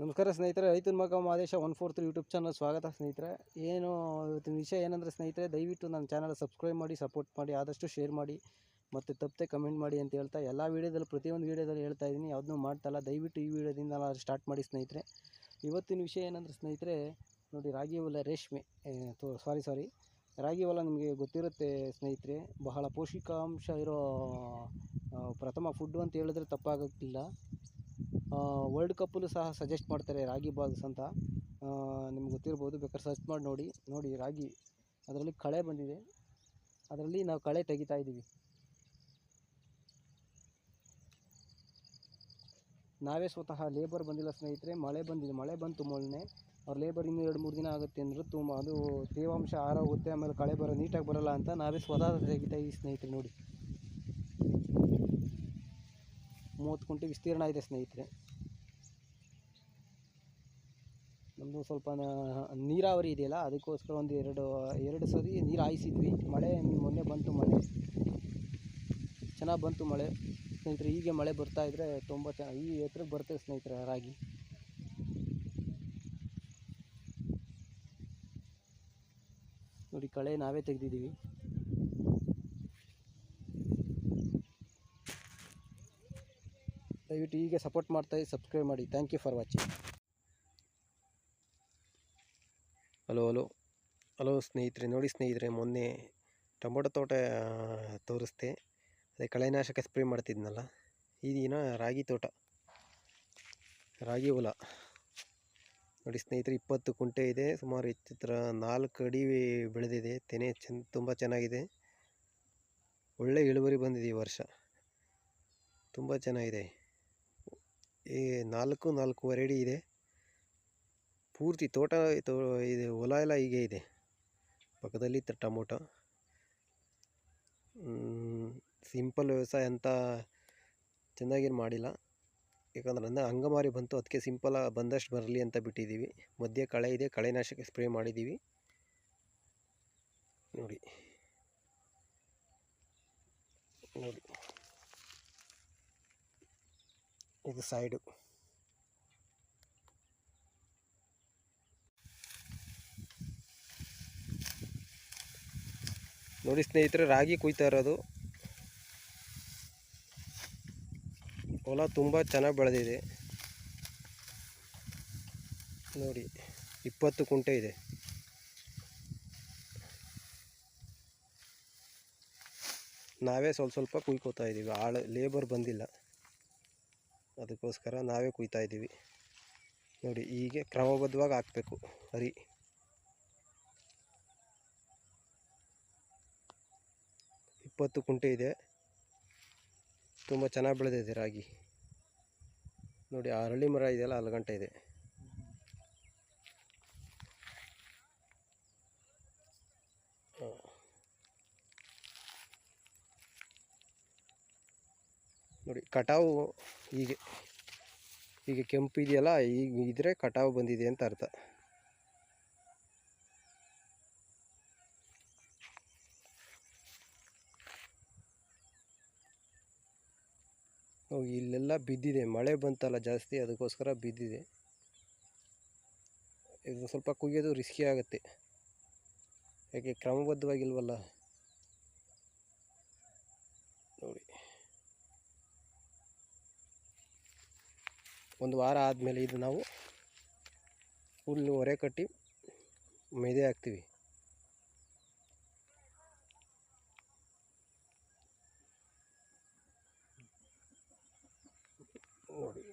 ನಮಸ್ಕಾರ ಸ್ನೇಹಿತರೆ, ರೈತನ ಮಗ Madesha one four three YouTube channel ಸ್ವಾಗತ ಸ್ನೇಹಿತರೆ. ಏನು, ಇವತ್ತಿನ ವಿಷಯ ಏನಂದರೆ ಸ್ನೇಹಿತರೆ, ದಯವಿಟ್ಟು ನನ್ನ ಚಾನಲ್ ಸಬ್ಸ್ಕ್ರೈಬ್ ಮಾಡಿ, ಸಪೋರ್ಟ್ ಮಾಡಿ, ಆದಷ್ಟು ಶೇರ್ ಮಾಡಿ, ಮತ್ತು ತಪ್ಪದೆ ಕಮೆಂಟ್ ಮಾಡಿ ಅಂತ ಹೇಳ್ತಾ ಎಲ್ಲ ವೀಡಿಯೋದಲ್ಲಿ, ಪ್ರತಿಯೊಂದು ವೀಡಿಯೋದಲ್ಲಿ ಹೇಳ್ತಾ ಇದ್ದೀನಿ. ಯಾವುದನ್ನೂ ಮಾಡ್ತಾಯಿಲ್ಲ ದಯವಿಟ್ಟು ಈ ವಿಡಿಯೋದಿಂದ ಸ್ಟಾರ್ಟ್ ಮಾಡಿ ಸ್ನೇಹಿತರೆ. ಇವತ್ತಿನ ವಿಷಯ ಏನಂದರೆ ಸ್ನೇಹಿತರೆ, ನೋಡಿ ರಾಗಿ ಹೊಲ ರೇಷ್ಮೆ ಸಾರಿ ಸಾರಿ ರಾಗಿ ಹೊಲ ನಿಮಗೆ ಗೊತ್ತಿರುತ್ತೆ ಸ್ನೇಹಿತರೆ, ಬಹಳ ಪೌಷ್ಟಿಕಾಂಶ ಇರೋ ಪ್ರಥಮ ಫುಡ್ಡು ಅಂತ ಹೇಳಿದ್ರೆ ತಪ್ಪಾಗೋಕ್ಕಿಲ್ಲ. ವರ್ಲ್ಡ್ ಕಪ್ಪಲ್ಲೂ ಸಹ ಸಜೆಸ್ಟ್ ಮಾಡ್ತಾರೆ ರಾಗಿ ಬಾಲ್ಸ್ ಅಂತ. ನಿಮ್ಗೆ ಗೊತ್ತಿರ್ಬೋದು, ಬೇಕಾದ್ರೆ ಸರ್ಚ್ ಮಾಡಿ ನೋಡಿ ನೋಡಿ ರಾಗಿ. ಅದರಲ್ಲಿ ಕಳೆ ಬಂದಿದೆ. ಅದರಲ್ಲಿ ನಾವು ಕಳೆ ತೆಗಿತಾ ಇದ್ದೀವಿ. ನಾವೇ ಸ್ವತಃ ಲೇಬರ್ ಬಂದಿಲ್ಲ ಸ್ನೇಹಿತರೆ, ಮಳೆ ಬಂದಿದೆ. ಮಳೆ ಬಂತು ಮೊನ್ನೆ ಅವ್ರ ಲೇಬರ್ ಇನ್ನೂ ಎರಡು ಮೂರು ದಿನ ಆಗುತ್ತೆ ಅಂದರು ತುಂಬ ಅದು ತೇವಾಂಶ ಆರೋಗುತ್ತೆ ಆಮೇಲೆ ಕಳೆ ಬರೋ ನೀಟಾಗಿ ಬರೋಲ್ಲ ಅಂತ ನಾವೇ ಸ್ವತಃ ತೆಗಿತಾ ಇದ್ದೀವಿ ಸ್ನೇಹಿತರೆ, ನೋಡಿ. ಮೂವತ್ತು ಕುಂಟೆ ವಿಸ್ತೀರ್ಣ ಇದೆ ಸ್ನೇಹಿತರೆ. ನಮ್ಮದು ಸ್ವಲ್ಪ ನೀರಾವರಿ ಇದೆಯಲ್ಲ, ಅದಕ್ಕೋಸ್ಕರ ಒಂದು ಎರಡು ಎರಡು ಸರಿ ನೀರು ಹಾಯಿಸಿದ್ವಿ. ಮಳೆ ಮೊನ್ನೆ ಬಂತು ಮಳೆ. ಚೆನ್ನಾಗಿ ಬಂತು ಮಳೆ. ಸ್ನೇಹಿತರೆ, ಹೀಗೆ ಮಳೆ ಬರ್ತಾ ಇದ್ದರೆ ತುಂಬ ಚೆನ್ನಾಗಿ ಈ ಎತ್ತರಕ್ಕೆ ಬರ್ತದೆ ಸ್ನೇಹಿತರೆ ರಾಗಿ. ನೋಡಿ, ಕಳೆ ನಾವೇ ತೆಗೆದಿದ್ದೀವಿ. ದಯವಿಟ್ಟು ಹೀಗೆ ಸಪೋರ್ಟ್ ಮಾಡ್ತಾ ಸಬ್ಸ್ಕ್ರೈಬ್ ಮಾಡಿ. Thank you for watching hello hello hello ಸ್ನೇಹಿತರೆ. ನೋಡಿ ಸ್ನೇಹಿತರೆ, ಮೊನ್ನೆ ಟೊಮೊಟೊ ತೋಟ ತೋರಿಸ್ದೆ. ಅದೇ ಕಳೆನಾಶಕ ಸ್ಪ್ರೇ ಮಾಡ್ತಿದ್ನಲ್ಲ, ಈ ದಿನ ರಾಗಿ ತೋಟ, ರಾಗಿ ಹೊಲ ನೋಡಿ ಸ್ನೇಹಿತರೆ, ಇಪ್ಪತ್ತು ಕುಂಟೆ ಇದೆ, ಸುಮಾರು ಹೆಚ್ಚಿತ್ರ ನಾಲ್ಕು ಅಡಿ ಬೆಳೆದಿದೆ. ತೆನೆ ಚೆನ್ನ ತುಂಬ ಚೆನ್ನಾಗಿದೆ. ಒಳ್ಳೆ ಇಳುವರಿ ಬಂದಿದೆ ಈ ವರ್ಷ. ತುಂಬ ಚೆನ್ನಾಗಿದೆ. ಈ ನಾಲ್ಕು ನಾಲ್ಕೂವರೆ ಅಡಿ ಇದೆ. ಪೂರ್ತಿ ತೋಟ, ತೋ, ಇದು ಹೊಲ ಎಲ್ಲ ಹೀಗೆ ಇದೆ. ಪಕ್ಕದಲ್ಲಿ ಟೊಮೊಟೊ. ಸಿಂಪಲ್ ವ್ಯವಸಾಯ ಅಂತ ಚೆನ್ನಾಗೇನು ಮಾಡಿಲ್ಲ. ಯಾಕಂದ್ರೆ ಅಂದರೆ ಅಂಗಮಾರಿ ಬಂತು, ಅದಕ್ಕೆ ಸಿಂಪಲ್ ಬಂದಷ್ಟು ಬರಲಿ ಅಂತ ಬಿಟ್ಟಿದ್ದೀವಿ. ಮಧ್ಯೆ ಕಳೆ ಇದೆ ಕಳೆನಾಶಕ ಸ್ಪ್ರೇ ಮಾಡಿದ್ದೀವಿ. ನೋಡಿ. ನೋಡಿ. ಇದು ಸೈಡು. ನೋಡಿ ಸ್ನೇಹಿತರೆ, ರಾಗಿ ಕುಯ್ತಾ ಇರೋದು. ಹೊಲ ತುಂಬ ಚೆನ್ನಾಗಿ ಬೆಳೆದಿದೆ. ನೋಡಿ, ಇಪ್ಪತ್ತು ಕುಂಟೆ ಇದೆ. ನಾವೇ ಸ್ವಲ್ಪ ಸ್ವಲ್ಪ ಕುಯ್ಕೋತಾ ಇದ್ದೀವಿ ಆಳು ಲೇಬರ್ ಬಂದಿಲ್ಲ. ಅದಕ್ಕೋಸ್ಕರ ನಾವೇ ಕುಯ್ತಾ ಇದ್ದೀವಿ. ನೋಡಿ, ಹೀಗೆ ಕ್ರಮಬದ್ಧವಾಗಿ ಹಾಕಬೇಕು, ಹರಿ. ಇಪ್ಪತ್ತು ಕುಂಟೆ ಇದೆ. ತುಂಬ ಚೆನ್ನಾಗಿ ಬೆಳೆದಿದೆ ರಾಗಿ. ನೋಡಿ, ಆ ಅರಳಿ ಮರ ಇದೆಯಲ್ಲ ಅಲ್ಲಿ ಇದೆ. ನೋಡಿ, ಕಟಾವು ಹೀಗೆ. ಹೀಗೆ ಕೆಂಪು ಇದೆಯಲ್ಲ ಈಗ ಇದ್ರೆ ಕಟಾವು ಬಂದಿದೆ ಅಂತ ಅರ್ಥ. ಇಲ್ಲೆಲ್ಲ ಬಿದ್ದಿದೆ. ಮಳೆ ಬಂತಲ್ಲ ಜಾಸ್ತಿ, ಅದಕ್ಕೋಸ್ಕರ ಬಿದ್ದಿದೆ. ಇದು ಸ್ವಲ್ಪ ಕುಯ್ಯೋದು ರಿಸ್ಕಿ ಆಗುತ್ತೆ. ಯಾಕೆ, ಕ್ರಮಬದ್ಧವಾಗಿಲ್ವಲ್ಲ? ಒಂದು ವಾರ ಆದಮೇಲೆ ಇದು ನಾವು ಹುಲ್ಲು ಹೊರೆ ಕಟ್ಟಿ ಮೆದೆ ಹಾಕ್ತೀವಿ. ನೋಡಿ.